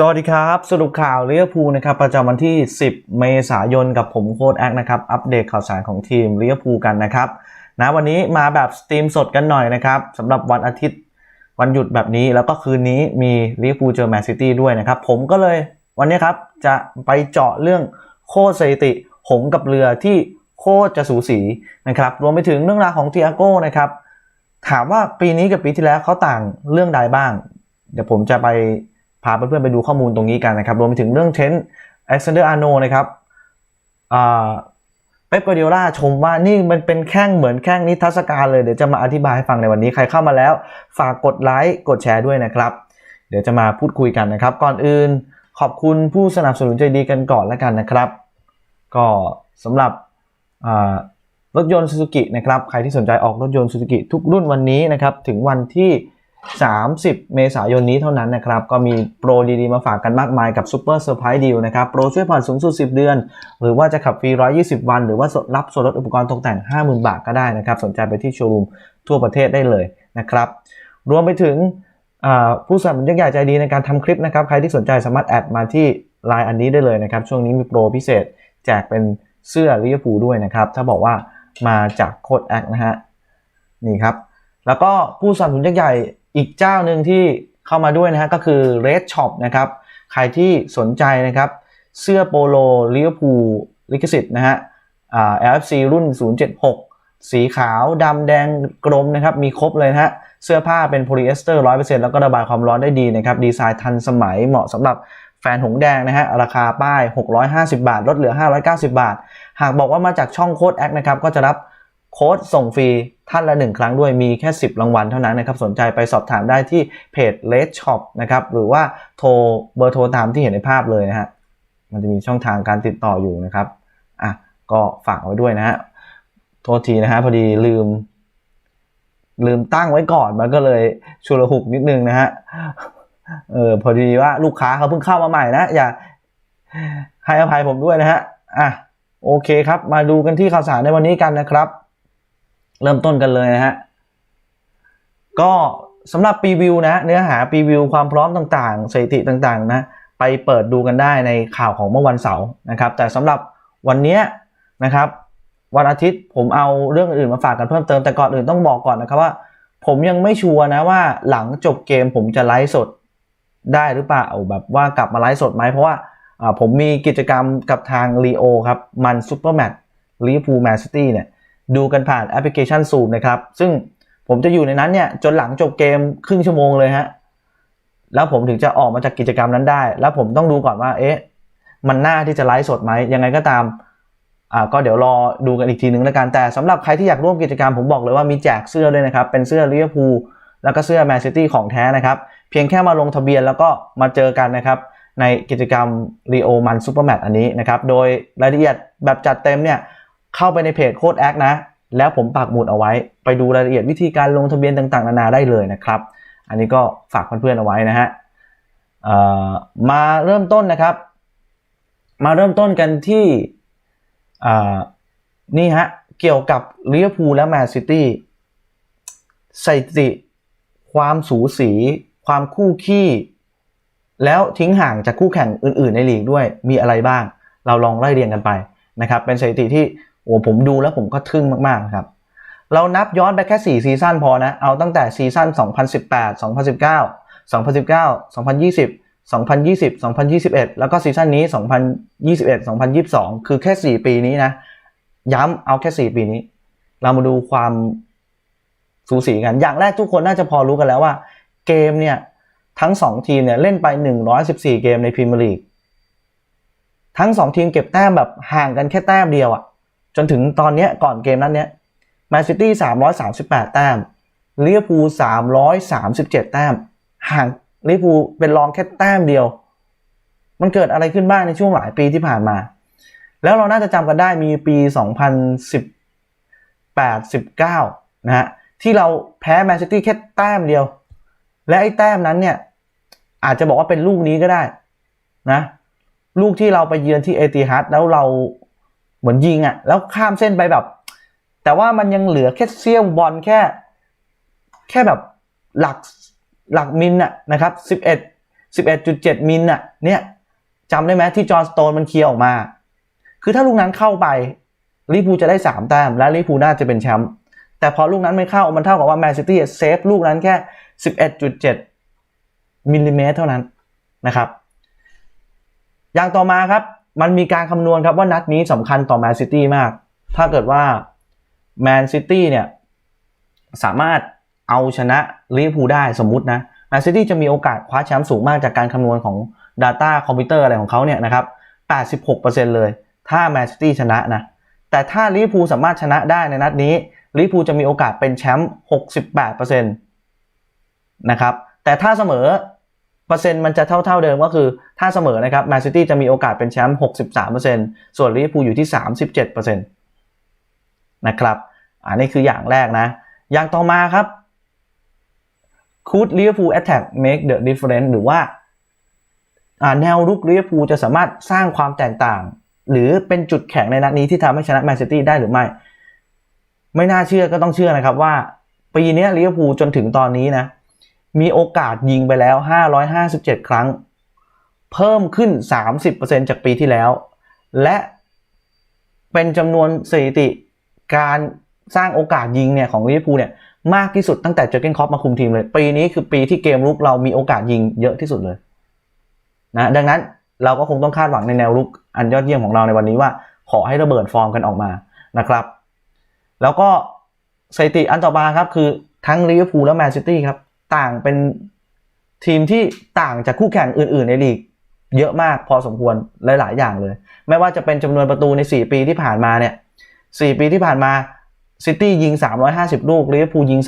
สวัสดีครับ สรุปข่าวลิเวอร์พูนะครับประจำวันที่ 10 เมษายนกับผมโค้ดแอคนะครับอัปเดตข่าวสารของทีมลิเวอร์พูกันนะครับนะวันนี้มาแบบสตรีมสดกันหน่อยนะครับสำหรับวันอาทิตย์วันหยุดแบบนี้แล้วก็คืนนี้มีลิเวอร์พูเจอแมนซิตี้ด้วยนะครับ ผมก็เลยวันนี้ครับจะไปเจาะเรื่องโค้ชสถิติ หงกับเรือที่โคตรจะสูสีนะครับรวมไปถึงเรื่องราวของเทียโก้นะครับถามว่าปีนี้กับปีที่แล้วเขาต่างเรื่องใดบ้าง เดี๋ยวผมจะไป พาเพื่อนๆไปดูข้อมูลตรงนี้กันนะครับ รวมไปถึงเรื่องเทนอเล็กซานเดอร์อาร์โนนะครับเป๊ปกวดิโอลาชมว่านี่มันเป็นแข้งเหมือนแข้งนิทรรศการเลย เดี๋ยวจะมาอธิบายให้ฟังในวันนี้ใครเข้ามาแล้ว ฝากกดไลค์กดแชร์ด้วยนะครับ เดี๋ยวจะมาพูดคุยกันนะครับ ก่อนอื่นขอบคุณผู้สนับสนุนใจดีกันก่อนแล้วกันนะครับ ก็สำหรับรถยนต์ซูซูกินะครับใครที่สนใจออกรถยนต์ซูซูกิทุกรุ่นวันนี้นะครับถึงวันที่ 30 เมษายนนี้เท่านั้นนะครับ ก็มีโปรดีๆ มาฝากกันมากมายกับซูเปอร์เซอร์ไพรส์ดีลนะครับ โปรช่วยผ่อนสูงสุด 10 เดือน หรือว่าจะขับฟรี 120 วัน หรือว่ารับส่วนลดอุปกรณ์ตกแต่ง 50,000 บาทก็ได้นะครับ สนใจไปที่โชว์รูมทั่วประเทศได้เลยนะครับ รวมไปถึงผู้สนับสนุนยักษ์ใหญ่ใจดีในการทำคลิปนะครับ ใครที่สนใจสามารถแอดมาที่ไลน์อันนี้ได้เลยนะครับ ช่วงนี้มีโปรพิเศษแจกเป็นเสื้อลิเวอร์พูลด้วยนะครับ ถ้าบอกว่ามาจากโค้ดแอคนะฮะ นี่ครับ แล้วก็ผู้สนับสนุนยักษ์ใหญ่ อีกเจ้าหนึ่งที่เข้ามาด้วยนะฮะก็คือ Red Shop นะครับใครที่สนใจนะครับเสื้อโปโลลิเวอร์พูลลิขสิทธิ์นะฮะอ่า LFC รุ่น 076 สีขาวดำแดงกรมนะครับมีครบเลยนะฮะเสื้อผ้าเป็นโพลีเอสเตอร์ 100%แล้วก็ระบายความร้อนได้ดีนะครับดีไซน์ทันสมัยเหมาะสำหรับแฟนหงแดงนะฮะราคาป้าย 650 บาท ลดเหลือ 590 บาท หากบอกว่ามาจากช่องโค้ดแอคนะครับก็จะรับ โค้ดส่งฟรีท่านละ1ครั้งด้วยมีแค่ 10 รางวัลเท่านั้นนะครับ สนใจไปสอบถามได้ที่เพจ Red Shop นะครับ หรือว่าโทรเบอร์โทรตามที่เห็นในภาพเลยนะฮะมันจะมีช่องทางการติดต่ออยู่นะครับอะก็ฝากไว้ด้วยนะฮะโทษทีนะฮะพอดีลืม ลืมตั้งไว้ก่อนมันก็เลยชุลหุกนิดนึงนะฮะเออพอดีว่าลูกค้าเขาเพิ่งเข้ามาใหม่นะ อย่าให้อภัยผมด้วยนะฮะอะโอเคครับ มาดูกันที่ข่าวสารในวันนี้กันนะครับ เริ่มต้นกันเลยนะฮะ ก็สำหรับรีวิวนะเนื้อหารีวิวความพร้อมต่างๆสถิติต่างๆนะไปเปิดดูกันได้ในข่าวของเมื่อวันเสาร์นะครับ แต่สำหรับวันนี้นะครับ วันอาทิตย์ผมเอาเรื่องอื่นมาฝากกันเพิ่มเติมแต่ก่อนอื่นต้องบอกก่อนนะครับว่า ผมยังไม่ชัวร์นะว่าหลังจบเกมผมจะไลฟ์สดได้หรือเปล่าแบบว่ากลับมาไลฟ์สดไหมเพราะว่าผมมีกิจกรรมกับทาง r ีโอครับมันซูเปอร์แมตช์ลิเวอร์พูลแมนซิตี้เนี่ย ดูกันผ่านแอปพลิเคชัน Zoom นะครับ ซึ่งผมจะอยู่ในนั้นเนี่ยจนหลังจบเกมครึ่งชั่วโมงเลยฮะ แล้วผมถึงจะออกมาจากกิจกรรมนั้นได้ แล้วผมต้องดูก่อนว่า เอ๊ะ มันน่าที่จะไลฟ์สดไหม ยังไงก็ตาม อ่า ก็เดี๋ยวรอดูกันอีกทีนึงแล้วกัน แต่สำหรับใครที่อยากร่วมกิจกรรมผมบอกเลยว่ามีแจกเสื้อด้วยนะครับ เป็นเสื้อลิเวอร์พูลแล้วก็เสื้อแมนซิตี้ของแท้นะครับ เพียงแค่มาลงทะเบียนแล้วก็มาเจอกันนะครับ ในกิจกรรม Rio Man Super Match อันนี้นะครับ โดยรายละเอียดแบบจัดเต็มเนี่ย เข้าไปในเพจโค้ดแอคนะ แล้วผมปักหมุดเอาไว้ ไปดูรายละเอียดวิธีการลงทะเบียนต่างๆ นานาได้เลยนะครับ อันนี้ก็ฝากเพื่อนๆเอาไว้นะฮะมาเริ่มต้นนะครับ มาเริ่มต้นกันที่นี่ฮะ เกี่ยวกับลิเวอร์พูลและแมนซิตี้สถิติความสูสี ความคู่ขี้ แล้วทิ้งห่างจากคู่แข่งอื่น ๆ ในลีกด้วยมีอะไรบ้าง เราลองไล่เรียงกันไปนะครับ เป็นสถิติที่ โอ้ผมดูแล้วผมก็ทึ่งมากๆครับ เรานับย้อนไปแค่ 4 ซีซั่นพอนะ เอาตั้งแต่ซีซั่น 2018 2019 2019 2020 2020 2021 แล้วก็ซีซั่นนี้ 2021 2022 คือแค่ 4 ปีนี้นะ ย้ำเอาแค่ 4 ปีนี้ เรามาดูความสูสีกัน อย่างแรกทุกคนน่าจะพอรู้กันแล้วว่า เกมเนี่ย ทั้ง 2 ทีมเนี่ย เล่นไป 114 เกมในพรีเมียร์ลีกทั้ง 2 ทีมเก็บแต้มแบบห่างกันแค่แต้มเดียวอะ จนถึงตอนเนี้ยก่อนเกมนั้นเนี้ยแมนซิตี้338 แต้มลิเวอร์พูล337 แต้ม ห่างลิเวอร์พูลเป็นรองแค่แต้มเดียว มันเกิดอะไรขึ้นบ้างในช่วงหลายปีที่ผ่านมา แล้วเราน่าจะจำกันได้มีปี 2018 19 นะฮะ ที่เราแพ้แมนซิตี้แค่แต้มเดียว และไอ้แต้มนั้นเนี่ย อาจจะบอกว่าเป็นลูกนี้ก็ได้นะ ลูกที่เราไปเยือนที่เอติฮัดแล้วเรา เหมือนยิงอะ่ะ แล้วข้ามเส้นไปแบบ แต่ว่ามันยังเหลือแค่เสี้ยวบอลแค่ แค่แบบหลักหลักมิลน่ะนะครับสิบเอ็ด11.7มิลน่ะ เนี่ยจำได้ไหมที่จอห์นสโตนมันเคลียร์ออกมา คือถ้าลูกนั้นเข้าไปลิพูจะได้3แต้มและลิพูน่าจะเป็นแชมป์แต่พอลูกนั้นไม่เข้ามันเท่ากับว่าแมนซิตี้เซฟลูกนั้นแค่11.7มิลลิเมตรเท่านั้นนะครับ อย่างต่อมาครับ มันมีการคำนวณครับว่านัดนี้สำคัญต่อแมนซิตี้มาก ถ้าเกิดว่าแมนซิตี้เนี่ยสามารถเอาชนะลิเวอร์พูลได้สมมุตินะแมนซิตี้จะมีโอกาสคว้าแชมป์สูงมากจากการคำนวณของ Data คอมพิวเตอร์อะไรของเขาเนี่ยนะครับ 86%เลย ถ้าแมนซิตี้ชนะนะ แต่ถ้าลิเวอร์พูลสามารถชนะได้ในนัดนี้ลิเวอร์พูลจะมีโอกาสเป็นแชมป์ 68%นะครับ แต่ถ้าเสมอ เปอร์เซ็นต์มันจะเท่าๆเดิมก็คือถ้าเสมอนะครับแมนซิตี้จะมีโอกาสเป็นแชมป์ 63%ส่วนลิเวอร์พูลอยู่ที่ 37%นะครับอันนี้คืออย่างแรกนะ อย่างต่อมาครับ Could Liverpool attack make the difference หรือว่าอ่าแนวรุกลิเวอร์พูลจะสามารถสร้างความแตกต่าง หรือเป็นจุดแข็งในนัดนี้ที่ทำให้ชนะแมนซิตี้ได้หรือไม่ ไม่น่าเชื่อก็ต้องเชื่อนะครับว่า ปีนี้ลิเวอร์พูลจนถึงตอนนี้นะ มีโอกาสยิงไปแล้ว 557 ครั้ง เพิ่มขึ้น 30%จากปีที่แล้ว และเป็นจำนวนสถิติการสร้างโอกาสยิงเนี่ยของลิเวอร์พูลเนี่ยมากที่สุดตั้งแต่เจอเกนคอปมาคุมทีมเลย ปีนี้คือปีที่เกมรุกเรามีโอกาสยิงเยอะที่สุดเลยนะดังนั้นเราก็คงต้องคาดหวังในแนวรุกอันยอดเยี่ยมของเราในวันนี้ว่า ขอให้ระเบิดฟอร์มกันออกมานะครับ แล้วก็สถิติอันต่อมาครับคือทั้งลิเวอร์พูลและแมนซิตี้ครับ ต่างเป็นทีมที่ต่างจากคู่แข่งอื่น ๆ ในลีก เยอะมากพอสมควรหลาย ๆ อย่างเลย ไม่ว่าจะเป็นจำนวนประตูใน 4 ปีที่ผ่านมาเนี่ย4ปีที่ผ่านมาซิตี้ยิง 350 ลูกลิเวอร์พูลยิง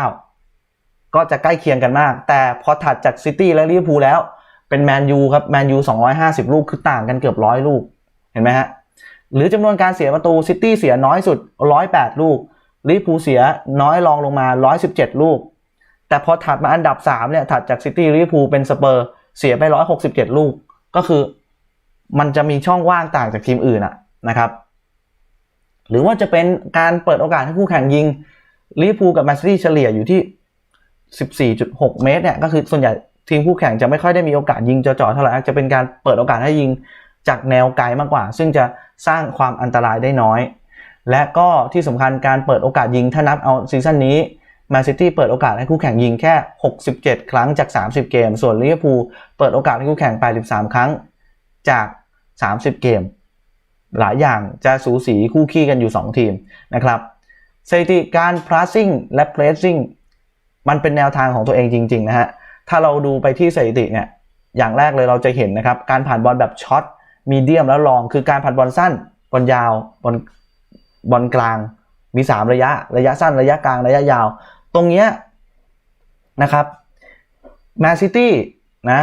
319 ก็จะใกล้เคียงกันมาก แต่พอถัดจากซิตี้และลิเวอร์พูลแล้วเป็นแมนยูครับแมนยู250 ลูกคือต่างกันเกือบร้อยลูกเห็นไหมฮะหรือจำนวนการเสียประตูซิตี้เสียน้อยสุด 108 ลูกลิเวอร์พูลเสียน้อยรองลงมา 117 ลูก แต่พอถัดมาอันดับ 3 เนี่ย ถัดจากซิตี้ลิเวอร์พูลเป็นสเปอร์ เสียไป 167 ลูก ก็คือมันจะมีช่องว่างต่างจากทีมอื่นอะนะครับ หรือว่าจะเป็นการเปิดโอกาสให้คู่แข่งยิงลิเวอร์พูลกับแมนซิตี้เฉลี่ยอยู่ที่ 14.6 เมตรเนี่ย ก็คือส่วนใหญ่ทีมคู่แข่งจะไม่ค่อยได้มีโอกาสยิงจ่อๆเท่าไหร่จะเป็นการเปิดโอกาสให้ยิงจากแนวไกลมากกว่า ซึ่งจะสร้างความอันตรายได้น้อย และก็ที่สำคัญการเปิดโอกาสยิงถ้านับเอาซีซั่นนี้ แมนซิตี้เปิดโอกาสให้คู่แข่งยิงแค่ 67 ครั้งจาก 30 เกม ส่วนลิเวอร์พูลเปิดโอกาสให้คู่แข่ง 83 ครั้งจาก 30 เกม หลายอย่างจะสูสีคู่ขี้กันอยู่ 2 ทีมนะครับสถิติการ passing และ pressing มันเป็นแนวทางของตัวเองจริงๆนะฮะ ถ้าเราดูไปที่สถิติเนี่ย อย่างแรกเลยเราจะเห็นนะครับ การผ่านบอลแบบช็อต มีเดียมแล้วลอง คือการผ่านบอลสั้น บอลยาว บอลบอลกลาง มี 3 ระยะ ระยะสั้น ระยะกลาง ระยะยาว ตรงเนี้ยนะครับแมนซิตี้นะ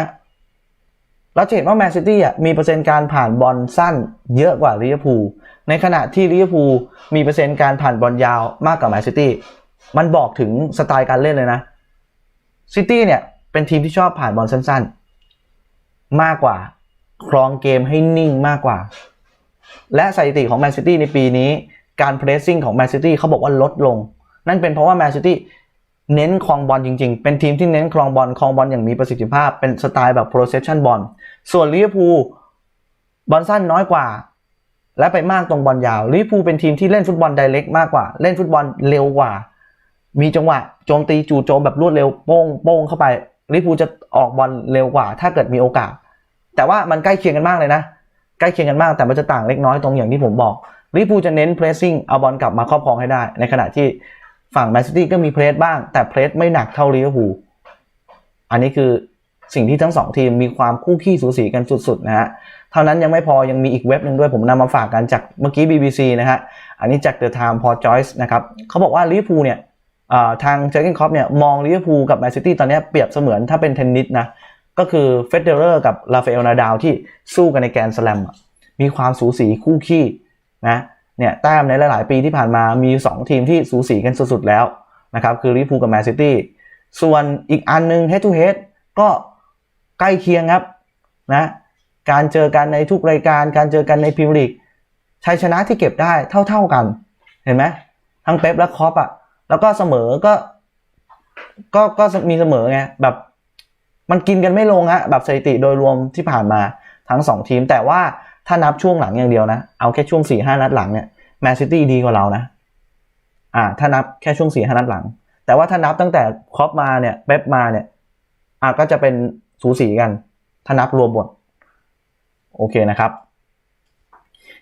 เราจะเห็นว่าแมนซิตี้อะมีเปอร์เซ็นต์การผ่านบอลสั้นเยอะกว่าลิเวอร์พูลในขณะที่ลิเวอร์พูลมีเปอร์เซ็นต์การผ่านบอลยาวมากกว่าแมนซิตี้มันบอกถึงสไตล์การเล่นเลยนะซิตี้เนี่ยเป็นทีมที่ชอบผ่านบอลสั้นๆ มากกว่าครองเกมให้นิ่งมากกว่า และสถิติของแมนซิตี้ในปีนี้การเพรสซิ่งของแมนซิตี้เขาบอกว่าลดลง นั่นเป็นเพราะว่าแมนซิตี้เน้นครองบอลจริง ๆ เป็นทีมที่เน้นครองบอลครองบอลอย่างมีประสิทธิภาพ เป็นสไตล์แบบ possession บอล ส่วนลิเวอร์พูลบอลสั้นน้อยกว่า และไปมากตรงบอลยาวลิเวอร์พูลเป็นทีมที่เล่นฟุตบอลไดเรกมากกว่า เล่นฟุตบอลเร็วกว่า มีจังหวะโจมตีจู่โจมแบบรวดเร็วโป้งโป้งเข้าไปลิเวอร์พูลจะออกบอลเร็วกว่า ถ้าเกิดมีโอกาส แต่ว่ามันใกล้เคียงกันมากเลยนะ ใกล้เคียงกันมาก แต่มันจะต่างเล็กน้อยตรงอย่างที่ผมบอกลิเวอร์พูลจะเน้นเพรสซิ่งเอาบอลกลับมาครอบครองให้ได้ ในขณะที่ ฝั่งแมนซิตี้ก็มีเพรสบ้าง แต่เพรสไม่หนักเท่าลิเวอร์พูลอันนี้คือสิ่งที่ทั้งสองทีมมีความคู่ขี้สูสีกันสุดๆนะฮะเท่านั้นยังไม่พอยังมีอีกเว็บหนึ่งด้วยผมนำมาฝากกันจากเมื่อกี้ BBC นะฮะอันนี้จาก The Time พอ Joyce นะครับเขาบอกว่าลิเวอร์พูลเนี่ยทางเจอร์เกนคอปเนี่ยมองลิเวอร์พูลกับแมนซิตี้ตอนนี้เปรียบเสมือนถ้าเป็นเทนนิสนะก็คือเฟเดอร์กับราฟาเอลนาดาวที่สู้กันในแกรนด์สแลมมีความสูสีคู่ขี้นะ เนี่ยแต้มในหลาย ๆ ปีที่ผ่านมามี 2 ทีมที่สูสีกันสุด ๆ แล้วนะครับคือลิเวอร์พูลกับแมนซิตี้ส่วนอีกอันนึง head to head ก็ใกล้เคียงครับนะการเจอกันในทุกรายการ การเจอกันในพรีเมียร์ลีกชัยชนะที่เก็บได้เท่า ๆกัน เห็นไหมทั้งเป๊ปและคอปอะแล้วก็เสมอก็ก็ก็มีเสมอไงแบบมันกินกันไม่ลงฮะแบบสถิติโดยรวมที่ผ่านมาทั้ง 2 ทีมแต่ว่า ถ้านับช่วงหลังอย่างเดียวนะ เอาแค่ช่วง4ี่ห้านัดหลังเนี่ยแมนซิตี้ดีกว่าเรานะ อ่า ถ้านับแค่ช่วง4ี่ห้านัดหลัง แต่ว่าถ้านับตั้งแต่ครอปมาเนี่ยเป๊ปมาเนี่ย อ่าก็จะเป็นสูสีกัน ถ้านับรวมหมด โอเคนะครับ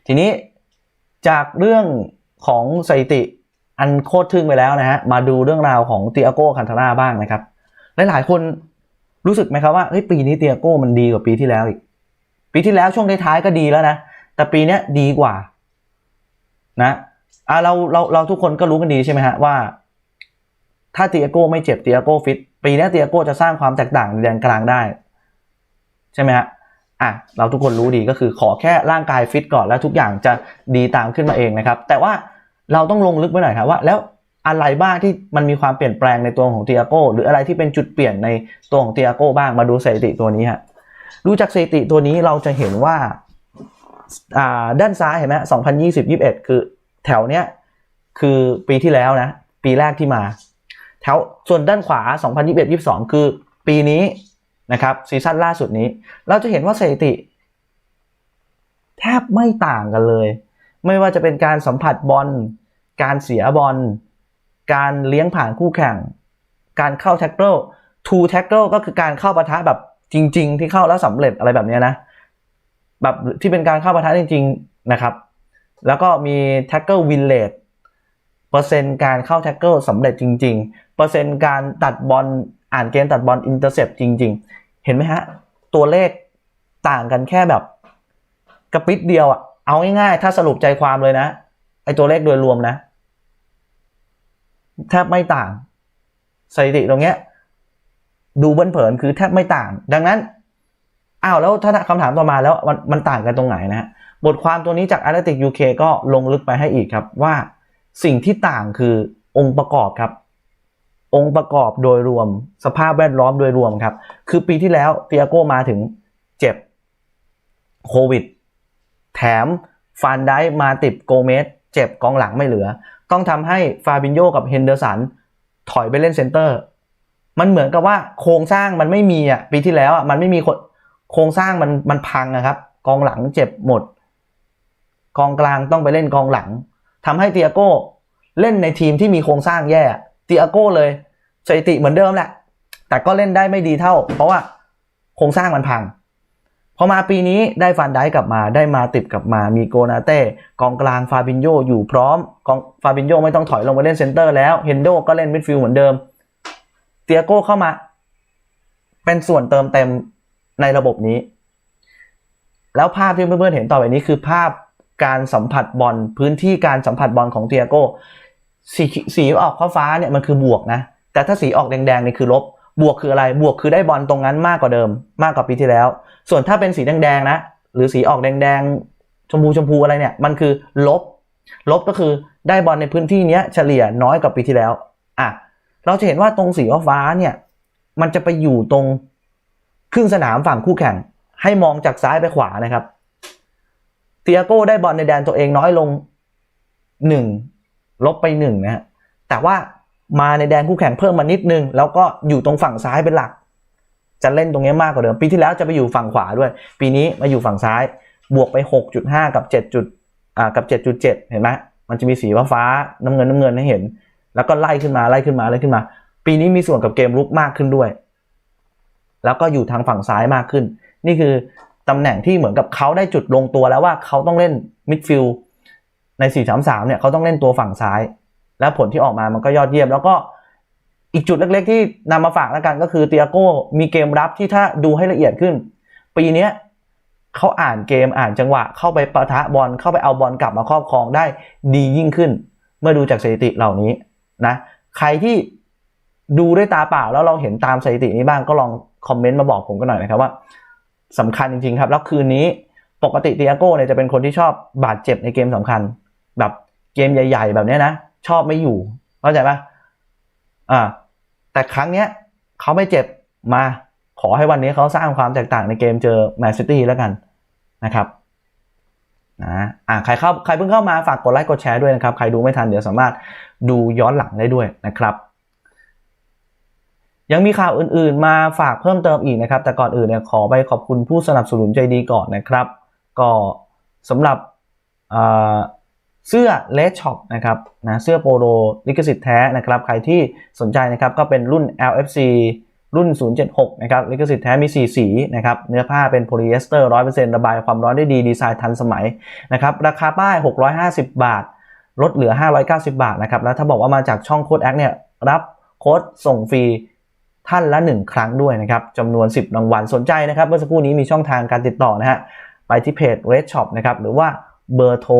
ทีนี้จากเรื่องของสถิติอันโคตรทึ่งไปแล้วนะฮะ มาดูเรื่องราวของเตียโก้คันทาร่าบ้างนะครับ หลายๆคนรู้สึกไหมครับว่าเฮ้ยปีนี้เตียโก้มันดีกว่าปีที่แล้วอีก ปีที่แล้วช่วงท้ายๆก็ดีแล้วนะ แต่ปีเนี้ยดีกว่า นะอะเราเราเราทุกคนก็รู้กันดีใช่ไหมฮะว่า ถ้าเตียโก้ไม่เจ็บเตียโก้ฟิตปีนี้เตียโก้จะสร้างความแตกต่างในแดนกลางได้ ใช่ไหมฮะอะเราทุกคนรู้ดีก็คือขอแค่ร่างกายฟิตก่อนแล้วทุกอย่างจะดีตามขึ้นมาเองนะครับ แต่ว่าเราต้องลงลึกไปหน่อยครับว่า แล้วอะไรบ้างที่มันมีความเปลี่ยนแปลงในตัวของเตียโก้หรืออะไรที่เป็นจุดเปลี่ยนในตัวของเตียโก้บ้างมาดูสถิติตัวนี้ฮะ ดูจากสถิติตัวนี้เราจะเห็นว่าด้านซ้ายเห็นไหม2020-21คือแถวเนี้ยคือปีที่แล้วนะ ปีแรกที่มา แถวส่วนด้านขวา 2021-22 คือปีนี้นะครับซีซั่นล่าสุดนี้ เราจะเห็นว่าสถิติ แทบไม่ต่างกันเลย ไม่ว่าจะเป็นการสัมผัสบอลการเสียบอลการเลี้ยงผ่านคู่แข่ง การเข้าแท็กเกิลทูแท็กเกิลก็คือการเข้าปะทะแบบ จริง ๆ ที่เข้าแล้วสำเร็จอะไรแบบนี้นะแบบที่เป็นการเข้าประทะจริง ๆ นะครับ แล้วก็มีแท็กเกิลวินเลตเปอร์เซ็นต์การเข้าแท็กเกิลสำเร็จจริง ๆ เปอร์เซ็นต์การตัดบอลอ่านเกมตัดบอลอินเตอร์เซปจริง ๆ เห็นไหมฮะ ตัวเลขต่างกันแค่แบบกระปิดเดียวอะเอาง่ายๆ ถ้าสรุปใจความเลยนะ ไอตัวเลขโดยรวมนะ แทบไม่ต่าง สถิติตรงเนี้ย ดูเเผินๆคือแทบไม่ต่าง ดังนั้นอ้าวแล้วถ้าคำถามต่อมาแล้วมันมันต่างกันตรงไหนนะฮะบทความตัวนี้จาก a t l e t i c UK ก็ลงลึกไปให้อีกครับว่าสิ่งที่ต่างคือองค์ประกอบครับ องค์ประกอบโดยรวม สภาพแวดล้อมโดยรวมครับ คือปีที่แล้วเตียโก้มาถึงเจ็บโควิด แถมฟานได้มาติดโกเมสเจ็บกองหลังไม่เหลือ ต้องทำให้ฟาบินโยกับเฮนเดอร์สันถอยไปเล่นเซนเตอร์ มันเหมือนกับว่าโครงสร้างมันไม่มีอะปีที่แล้วอะมันไม่มีโครงสร้างมันมันพังนะครับ กองหลังเจ็บหมด กองกลางต้องไปเล่นกองหลังทำให้เตียโก้เล่นในทีมที่มีโครงสร้างแย่เตียโก้เลยสถิติเหมือนเดิมแหละ แต่ก็เล่นได้ไม่ดีเท่า เพราะว่าโครงสร้างมันพังพอมาปีนี้ได้ฟันได้กลับมาได้มาติดกลับมามีโกนาเต้กองกลางฟาบินโยอยู่พร้อมกองฟาบินโยไม่ต้องถอยลงไปเล่นเซนเตอร์แล้วเฮนโดก็เล่นมิดฟิลด์เหมือนเดิม ตียโก้เข้ามา เป็นส่วนเติมเต็มในระบบนี้ แล้วภาพที่เพื่อนๆเห็นต่อไปนี้คือภาพการสัมผัสบอลพื้นที่การสัมผัสบอลของเตียโก้สีสีออกฟ้าเนี่ยมันคือบวกนะ แต่ถ้าสีออกแดงๆนี่คือลบ บวกคืออะไร บวกคือได้บอลตรงนั้นมากกว่าเดิม มากกว่าปีที่แล้ว ส่วนถ้าเป็นสีแดงๆนะ หรือสีออกแดงๆ ชมพูชมพูอะไรเนี่ย มันคือลบ ลบก็คือได้บอลในพื้นที่เนี้ยเฉลี่ยน้อยกว่าปีที่แล้ว อะ เราจะเห็นว่าตรงสีฟ้าเนี่ยมันจะไปอยู่ตรงครึ่งสนามฝั่งคู่แข่ง ให้มองจากซ้ายไปขวานะครับเตียโก้ได้บอลในแดนตัวเองน้อยลงหนึ่งลบไปหนึ่งนะฮะแต่ว่ามาในแดนคู่แข่งเพิ่มมานิดนึง แล้วก็อยู่ตรงฝั่งซ้ายเป็นหลัก จะเล่นตรงนี้มากกว่าเดิม ปีที่แล้วจะไปอยู่ฝั่งขวาด้วย ปีนี้มาอยู่ฝั่งซ้าย บวกไป 6.5 กับ7จุดอ่ากับ 7.7 เห็นไหมมันจะมีสีฟ้าฟ้าน้ำเงินน้ำเงินให้เห็น แล้วก็ไล่ขึ้นมาไล่ขึ้นมาไล่ขึ้นมา ปีนี้มีส่วนกับเกมลุกมากขึ้นด้วย แล้วก็อยู่ทางฝั่งซ้ายมากขึ้น นี่คือตำแหน่งที่เหมือนกับเขาได้จุดลงตัวแล้วว่าเขาต้องเล่นมิดฟิลด์ใน 4-3-3 เนี่ยเขาต้องเล่นตัวฝั่งซ้าย และผลที่ออกมามันก็ยอดเยี่ยม แล้วก็อีกจุดเล็ก ๆ ที่นำมาฝากแล้วกันก็คือเตียโก้มีเกมรับที่ถ้าดูให้ละเอียดขึ้น ปีนี้เขาอ่านเกมอ่านจังหวะ เข้าไปประทะบอลเข้าไปเอาบอลกลับมาครอบครองได้ดียิ่งขึ้น เมื่อดูจากสถิติเหล่านี้ นะใครที่ดูด้วยตาเปล่าแล้วเราเห็นตามสถิตินี้บ้างก็ลองคอมเมนต์มาบอกผมกันหน่อยนะครับว่าสำคัญจริงๆครับ แล้วคืนนี้ปกติเตียโก้เนี่ยจะเป็นคนที่ชอบบาดเจ็บในเกมสำคัญ แบบเกมใหญ่ ๆ แบบนี้นะ ชอบไม่อยู่เข้าใจปะอ่าแต่ครั้งเนี้ยเขาไม่เจ็บมาขอให้วันนี้เขาสร้างความแตกต่างในเกมเจอแมนซิตี้แล้วกันนะครับ นะอ่าใครเข้าใครเพิ่งเข้ามาฝากกดไลค์กดแชร์ด้วยนะครับ ใครดูไม่ทันเดี๋ยวสามารถดูย้อนหลังได้ด้วยนะครับ ยังมีข่าวอื่นๆ มาฝากเพิ่มเติมอีกนะครับ แต่ก่อนอื่นเนี่ยขอไปขอบคุณผู้สนับสนุนใจดีก่อนนะครับ ก็สำหรับเสื้อเลสช็อปนะครับนะเสื้อโปโลลิขสิทธิ์แท้นะครับ ใครที่สนใจนะครับก็เป็นรุ่น LFC รุ่น 076 นะครับลิขสิทธิ์แท้มี 4 สีนะครับ เนื้อผ้าเป็นโพลีเอสเตอร์ 100%ระบายความร้อนได้ดี ดีไซน์ทันสมัยนะครับ ราคาป้าย 650 บาท ลดเหลือ 590 บาทนะครับ แล้วถ้าบอกว่ามาจากช่องโค้ดแอคเนี่ย รับโค้ดส่งฟรีท่านละ 1 ครั้งด้วยนะครับจำนวน 10 รางวัล สนใจนะครับ เมื่อสักครู่นี้มีช่องทางการติดต่อนะฮะ ไปที่เพจ Red Shop นะครับ หรือว่าเบอร์โทร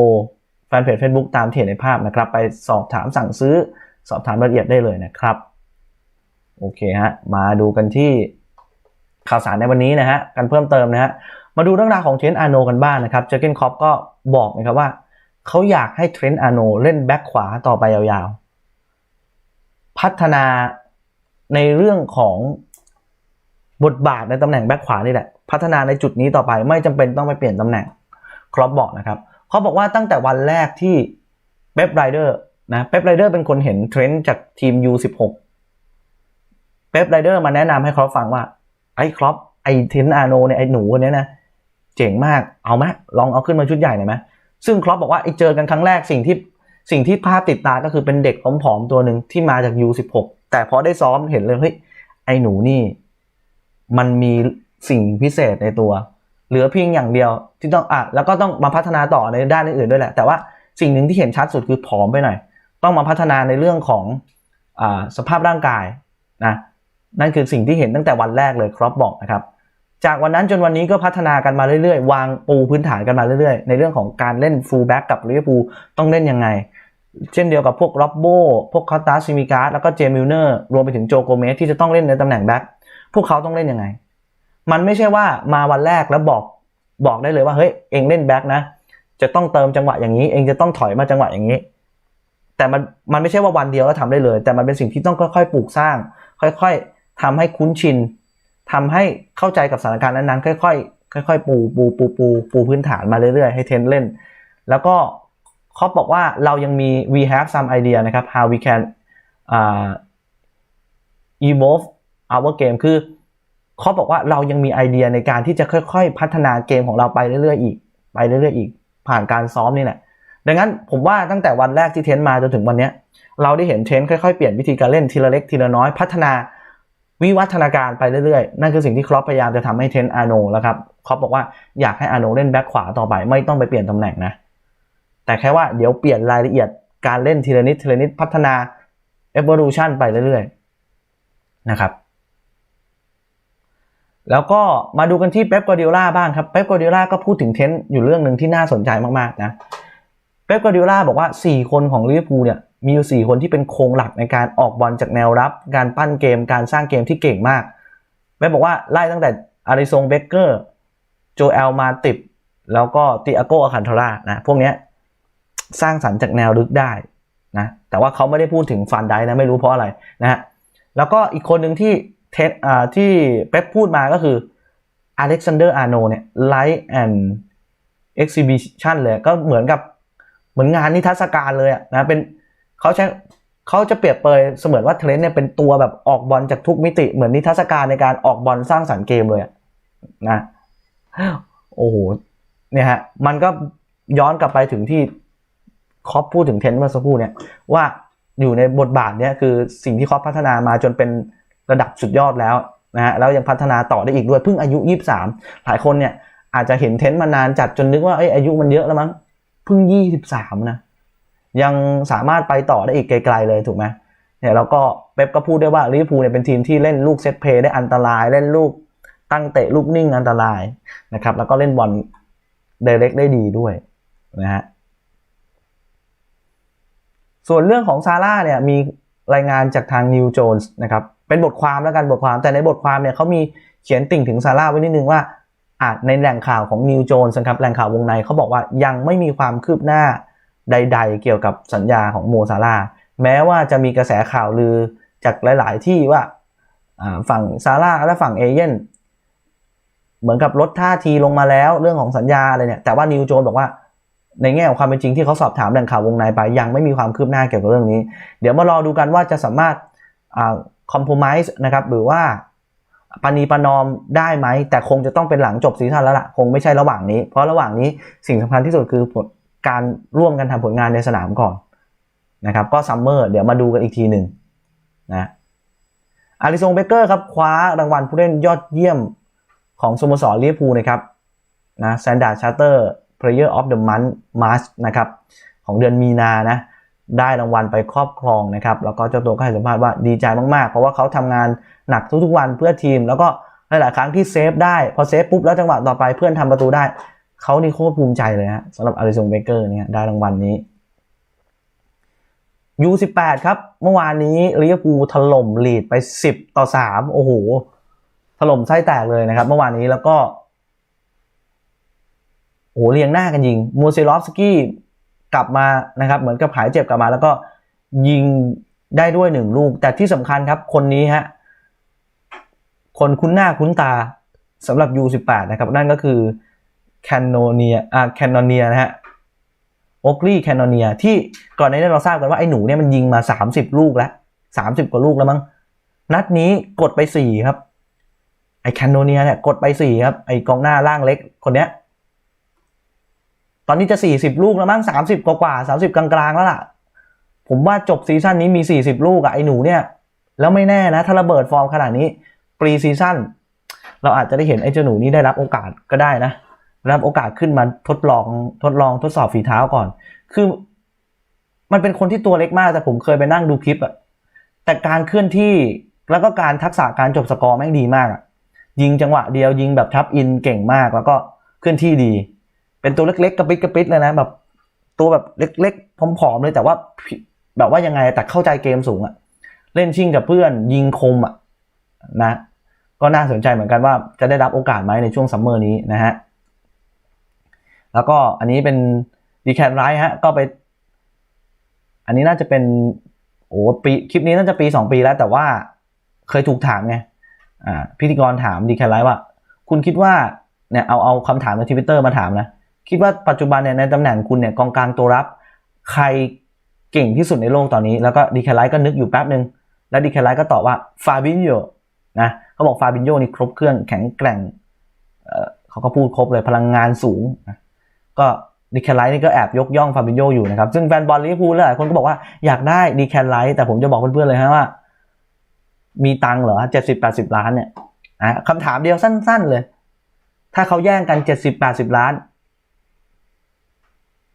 แฟนเพจ Facebook ตามที่เห็นในภาพนะครับ ไปสอบถามสั่งซื้อ สอบถามรายละเอียดได้เลยนะครับ โอเคฮะ มาดูกันที่ข่าวสารในวันนี้นะฮะ กันเพิ่มเติมนะฮะ มาดูเรื่องราวของเทรนต์อาโนกันบ้างนะครับ เจอเกนคอปก็บอกนะครับว่า เขาอยากให้เทรนต์อาโนเล่นแบ็คขวาต่อไปยาวๆ พัฒนาในเรื่องของบทบาทในตำแหน่งแบ็คขวานี่แหละ พัฒนาในจุดนี้ต่อไปไม่จำเป็นต้องไปเปลี่ยนตำแหน่งครอปบอกนะครับเขาบอกว่าตั้งแต่วันแรกที่เป๊ปไรเดอร์นะเป๊ปไรเดอร์เป็นคนเห็นเทรนด์จากทีม U16 เป๊ปไรเดอร์มาแนะนำให้ครอปฟังว่า ไอ้ครอปไอ้เทนอาโนเนี่ยไอ้หนูคนนี้นะเจ๋งมากเอาไหมลองเอาขึ้นมาชุดใหญ่หน่อยไหมซึ่งครอปบอกว่าไอ้เจอกันครั้งแรกสิ่งที่สิ่งที่ภาพติดตาก็คือเป็นเด็กผอมๆตัวหนึ่งที่มาจาก U16 แต่พอได้ซ้อมเห็นเลยเฮ้ยไอ้หนูนี่ มันมีสิ่งพิเศษในตัว เหลือเพียงอย่างเดียวที่ต้องอะแล้วก็ต้องมาพัฒนาต่อในด้านอื่นๆด้วยแหละ แต่ว่าสิ่งหนึ่งที่เห็นชัดสุดคือผอมไปหน่อย ต้องมาพัฒนาในเรื่องของอสภาพร่างกายนะ นั่นคือสิ่งที่เห็นตั้งแต่วันแรกเลยครอปบอกนะครับจากวันนั้นจนวันนี้ก็พัฒนากันมาเรื่อยๆ วางปูพื้นฐานกันมาเรื่อยๆ ในเรื่องของการเล่นฟูลแบ็กกับลิเวอร์พูลต้องเล่นยังไง เช่นเดียวกับพวกร็อบโบพวกคาตาซิมิการ์แล้วก็เจมิลเนอร์รวมไปถึงโจโกเมสที่จะต้องเล่นในตำแหน่งแบ็กพวกเขาต้องเล่นยังไง มันไม่ใช่ว่ามาวันแรกแล้วบอกบอกได้เลยว่าเฮ้ยเองเล่นแบ็กนะ จะต้องเติมจังหวะอย่างนี้ เองจะต้องถอยมาจังหวะอย่างนี้ แต่มันมันไม่ใช่ว่าวันเดียวแล้วทำได้เลย แต่มันเป็นสิ่งที่ต้องค่อยๆปลูกสร้าง ค่อยๆ ทำให้คุ้นชินทำให้เข้าใจกับสถานการณ์นั้นๆ ค่อยๆค่อยๆปูปูปูปูปูพื้นฐานมาเรื่อยๆ ให้เทนเล่น แล้วก็เขาบอกว่าเรายังมี we have some idea นะครับ how we can uh, evolve our game คือเขาบอกว่าเรายังมีไอเดียในการที่จะค่อย ๆ พัฒนาเกมของเราไปเรื่อยๆอีก ไปเรื่อยๆอีก ผ่านการซ้อมนี่แหละดังนั้นผมว่าตั้งแต่วันแรกที่เทนมาจนถึงวันนี้เราได้เห็นเทนค่อยๆเปลี่ยนวิธีการเล่นทีละเล็กทีละน้อยพัฒนา วิวัฒนาการไปเรื่อยๆ นั่นคือสิ่งที่ครอปพยายามจะทำให้เทนอาโนแล้วครับครอปบอกว่าอยากให้อาโนเล่นแบ็คขวาต่อไป ไม่ต้องไปเปลี่ยนตำแหน่งนะ แต่แค่ว่าเดี๋ยวเปลี่ยนรายละเอียดการเล่นทีละนิดทีละนิดพัฒนา evolution ไปเรื่อยๆนะครับแล้วก็มาดูกันที่เป๊ปกวาร์ดิโอลาบ้างครับเป๊ปกวาร์ดิโอลาก็พูดถึงเทนด์อยู่เรื่องหนึ่งที่น่าสนใจมากๆนะเป๊ปกวาร์ดิโอลาบอกว่า 4 คนของลิเวอร์พูลเนี่ย มีอยู่ 4 คนที่เป็นโครงหลักในการออกบอลจากแนวรับ การปั้นเกมการสร้างเกมที่เก่งมากเป๊ปบอกว่าไล่ตั้งแต่อาริซงเบเกอร์โจเอลมาติบแล้วก็ติอาโกอาคันทร่านะพวกนี้สร้างสรรค์จากแนวลึกได้นะแต่ว่าเขาไม่ได้พูดถึงฟันไดนะไม่รู้เพราะอะไรนะฮะแล้วก็อีกคนหนึ่งที่เทสอ่าที่เป๊ปพูดมาก็คืออเล็กซานเดอร์อาโนเนี่ยไลท์แอนด์เอ็กซิบิชันเลยก็เหมือนกับเหมือนงานนิทรรศการเลยนะเป็น เขาใช้เขาจะเปรียบเปยเสมือนว่าเทรนต์เนี่ยเป็นตัวแบบออกบอลจากทุกมิติ เหมือนนิทรรศการในการออกบอลสร้างสรรค์เกมเลยนะโอ้โหเนี่ยฮะมันก็ย้อนกลับไปถึงที่คอปพูดถึงเทรนต์เมื่อสักครู่เนี่ยว่าอยู่ในบทบาทเนี่ยคือสิ่งที่คอปพัฒนามาจนเป็นระดับสุดยอดแล้วนะฮะแล้วยังพัฒนาต่อได้อีกด้วยเพิ่งอายุ 23 หลายคนเนี่ยอาจจะเห็นเทรนต์มานานจัดจนนึกว่าเอ้ยอายุมันเยอะแล้วมั้งเพิ่ง 23 นะ ยังสามารถไปต่อได้อีกไกลๆเลยถูกไหมเนี่ยแล้วก็เป๊ปก็พูดได้ว่าลิเวอร์พูลเนี่ยเป็นทีมที่เล่นลูกเซตเพย์ได้อันตรายเล่นลูกตั้งเตะลูกนิ่งอันตรายนะครับ แล้วก็เล่นบอลเดเร็กได้ดีด้วยนะฮะส่วนเรื่องของซาร่าเนี่ยมีรายงานจากทางนิวโจนส์นะครับเป็นบทความแล้วกันบทความ แต่ในบทความเนี่ยเขามีเขียนติ่งถึงซาร่าไว้นิดนึงว่าอะในแหล่งข่าวของนิวโจนส์นะครับแหล่งข่าววงในเขาบอกว่ายังไม่มีความคืบหน้า ใด ๆ เกี่ยวกับสัญญาของโมซาร่าแม้ว่าจะมีกระแสข่าวลือจากหลาย ๆ ที่ว่าฝั่งซาร่าและฝั่งเอเย่นเหมือนกับลดท่าทีลงมาแล้วเรื่องของสัญญาอะไรเนี่ยแต่ว่านิวโจนบอกว่าในแง่ของความเป็นจริงที่เขาสอบถามแหล่งข่าววงในไป ยังไม่มีความคืบหน้าเกี่ยวกับเรื่องนี้ เดี๋ยวมารอดูกันว่าจะสามารถคอมโพม s e นะครับหรือว่าปณีปนอมได้ไหม แต่คงจะต้องเป็นหลังจบซีซั่นแล้วล่ะ คงไม่ใช่ระหว่างนี้ เพราะระหว่างนี้สิ่งสำคัญที่สุดคือ การร่วมกันทำผลงานในสนามก่อนนะครับ ก็ซัมเมอร์เดี๋ยวมาดูกันอีกทีหนึ่งนะอาริซงเบเกอร์ครับคว้ารางวัลผู้เล่นยอดเยี่ยมของสโมสรลิเวอร์พูลนะครับนะแซนด์ดาชาร์เตอร์ Player of the Month March นะครับของเดือนมีนานะได้รางวัลไปครอบครองนะครับ แล้วก็เจ้าตัวก็ให้สัมภาษณ์ว่าดีใจมากๆ เพราะว่าเขาทำงานหนักทุกๆวันเพื่อทีม แล้วก็หลายๆครั้งที่เซฟได้ พอเซฟปุ๊บแล้วจังหวะต่อไปเพื่อนทำประตูได้ เขานี่โคตรภูมิใจเลยฮะสำหรับอาริซงเบเกอร์เนี่ยได้รางวัลนี้ U18 ครับ เมื่อวานนี้ลิเวอร์พูลถล่มลีดไป10ต่อ3โอ้โห ถล่มไส้แตกเลยนะครับ เมื่อวานนี้แล้วก็โอ้โหเรียงหน้ากันยิงมูเซลอฟสกี้กลับมานะครับ เหมือนกับหายเจ็บกลับมา แล้วก็ยิงได้ด้วยหนึ่งลูก แต่ที่สำคัญครับคนนี้ฮะคนคุ้นหน้าคุ้นตาสำหรับ U18 นะครับ นั่นก็คือ แคนโนเนียอ่าแคนโนเนียนะฮะโอกลีแคนโนเนียที่ก่อนหน้านี้เราทราบกันว่าไอ้หนูเนี่ยมันยิงมา 30 ลูกแล้ว 30 กว่าลูกแล้วมั้งนัดนี้กดไป 4 ครับ ไอ้แคนโนเนียเนี่ยกดไป 4 ครับ ไอ้กองหน้าล่างเล็กคนเนี้ยตอนนี้จะ 40 ลูกแล้วมั้ง30 กว่ากว่า30 กลางๆ แล้วล่ะ ผมว่าจบซีซั่นนี้มี 40 ลูกอะไอ้หนูเนี่ย แล้วไม่แน่นะ ถ้าระเบิดฟอร์มขนาดนี้ปรีซีซั่นเราอาจจะได้เห็นไอ้เจ้าหนูนี้ได้รับโอกาสก็ได้นะ รับโอกาสขึ้นมาทดลองทดลองทดสอบฝีเท้าก่อน คือ มันเป็นคนที่ตัวเล็กมากแต่ผมเคยไปนั่งดูคลิปอะแต่การเคลื่อนที่แล้วก็การทักษะการจบสกอร์แม่งดีมากอะยิงจังหวะเดียวยิงแบบทับอินเก่งมากแล้วก็เคลื่อนที่ดี เป็นตัวเล็กๆกระปิดกระปิดเลยนะแบบ ตัวแบบเล็กๆผอมๆเลย แต่ว่าแบบว่ายังไงแต่เข้าใจเกมสูงอะเล่นชิงกับเพื่อนยิงคมอะนะ ก็น่าสนใจเหมือนกันว่าจะได้รับโอกาสไหมในช่วงซัมเมอร์นี้นะฮะ แล้วก็อันนี้เป็นดีแคนไรฮะก็ไป อันนี้น่าจะเป็นโอ้ปีคลิปนี้น่าจะปีสองปีแล้ว แต่ว่าเคยถูกถามไงอ่าพิธีกรถามดีแคนไรว่า คุณคิดว่าเนี่ยเอาเอาคำถามในทวิตเตอร์มาถามนะ คิดว่าปัจจุบันเนี่ยในตำแหน่งคุณเนี่ยกองกลางตัวรับ ใครเก่งที่สุดในโลกตอนนี้ แล้วก็ดีแคไลท์ก็นึกอยู่แป๊บหนึ่งแล้วดีแคไลท์ก็ตอบว่าฟาบินโยนะเขาบอกฟาบินโยนี่ครบเครื่องแข็งแกร่งเเขาก็พูดครบเลยพลังงานสูงนะ ก็ดีแคนไลท์นี่ก็แอบยกย่องฟาบินโยอยู่นะครับ ซึ่งแฟนบอลลิเวอร์พูลหลายคนก็บอกว่าอยากได้ดีแคนไลท์แต่ผมจะบอกเพื่อนๆเลยฮะว่า มีตังเหรอเจ็ดสิบแปดสิบล้านเนี่ยนะคำถามเดียวสั้น ๆเลย ถ้าเขาแย่งกันเจ็ดสิบแปดสิบล้าน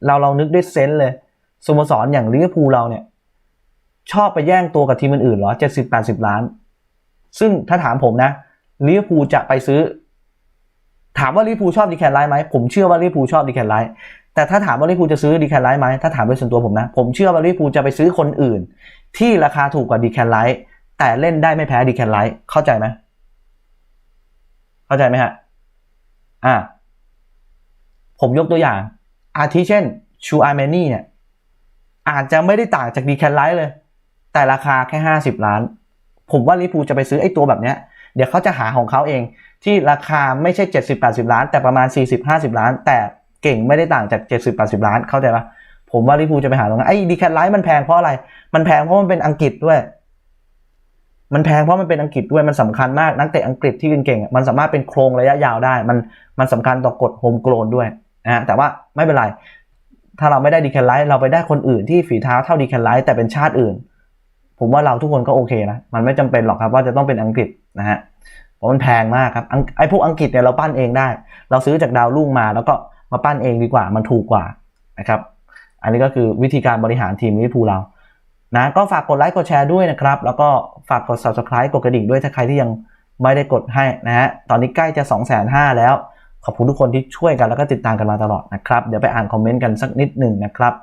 เราเรานึกด้วยเซนส์เลยสโมสรอย่างลิเวอร์พูลเราเนี่ย ชอบไปแย่งตัวกับทีมอื่นๆเหรอเจ็ดสิบแปดสิบล้าน ซึ่งถ้าถามผมนะลิเวอร์พูลจะไปซื้อ ถามว่าลิเวอร์พูลชอบดีแคนไลท์ไหมผมเชื่อว่าลิเวอร์พูลชอบดีแคนไลท์แต่ถ้าถามว่าลิเวอร์พูลจะซื้อดีแคนไลท์ไหมถ้าถามโดยส่วนตัวผมนะ ผมเชื่อว่าลิเวอร์พูลจะไปซื้อคนอื่น ที่ราคาถูกกว่าดีแคนไลท์แต่เล่นได้ไม่แพ้ดีแคนไลท์เข้าใจไหมเข้าใจไหมฮะอ่าผมยกตัวอย่าง อาทิเช่นชูอาร์เมนี่เนี่ยอาจจะไม่ได้ต่างจากดีแคนไลท์เลย แต่ราคาแค่ห้าสิบล้าน ผมว่าลิปูจะไปซื้อไอ้ตัวแบบเนี้ยเดี๋ยวเขาจะหาของเขาเอง ที่ราคาไม่ใช่เจ็ดสิบแปดสิบล้าน แต่ประมาณสี่สิบห้าสิบล้าน แต่เก่งไม่ได้ต่างจากเจ็ดสิบแปดสิบล้าน เข้าใจปะผมว่าลิปูจะไปหาตรงนั้นไอ้ดีแคนไลท์มันแพงเพราะอะไร มันแพงเพราะมันเป็นอังกฤษด้วย มันแพงเพราะมันเป็นอังกฤษด้วย มันสำคัญมาก นักเตะอังกฤษที่เก่งๆมันสามารถเป็นโครงระยะยาวได้ มันมันสำคัญต่อกฎโฮมโกลนด้วยนะฮะแต่ว่าไม่เป็นไร ถ้าเราไม่ได้ดีแคนไลท์เราไปได้คนอื่นที่ฝีเท้าเท่าดีแคนไลท์แต่เป็นชาติอื่น ผมว่าเราทุกคนก็โอเคนะ มันไม่จำเป็นหรอกครับว่าจะต้องเป็นอังกฤษนะฮะ มันแพงมากครับไอ้พวกอังกฤษเนี่ยเราปั้นเองได้ เราซื้อจากดาวรุ่งมา แล้วก็มาปั้นเองดีกว่า มันถูกกว่านะครับ อันนี้ก็คือวิธีการบริหารทีมลิเวอร์พูลเรานะก็ฝากกดไลค์กดแชร์ด้วยนะครับ แล้วก็ฝากกด subscribe กดกระดิ่งด้วยถ้าใครที่ยังไม่ได้กดให้นะฮะตอนนี้ใกล้จะ 2 5 0 0 0แล้ว ขอบคุณทุกคนที่ช่วยกันแล้วก็ติดตามกันมาตลอดนะครับ เดี๋ยวไปอ่านคอมเมนต์กันสักนิดหนึ่งนะครับ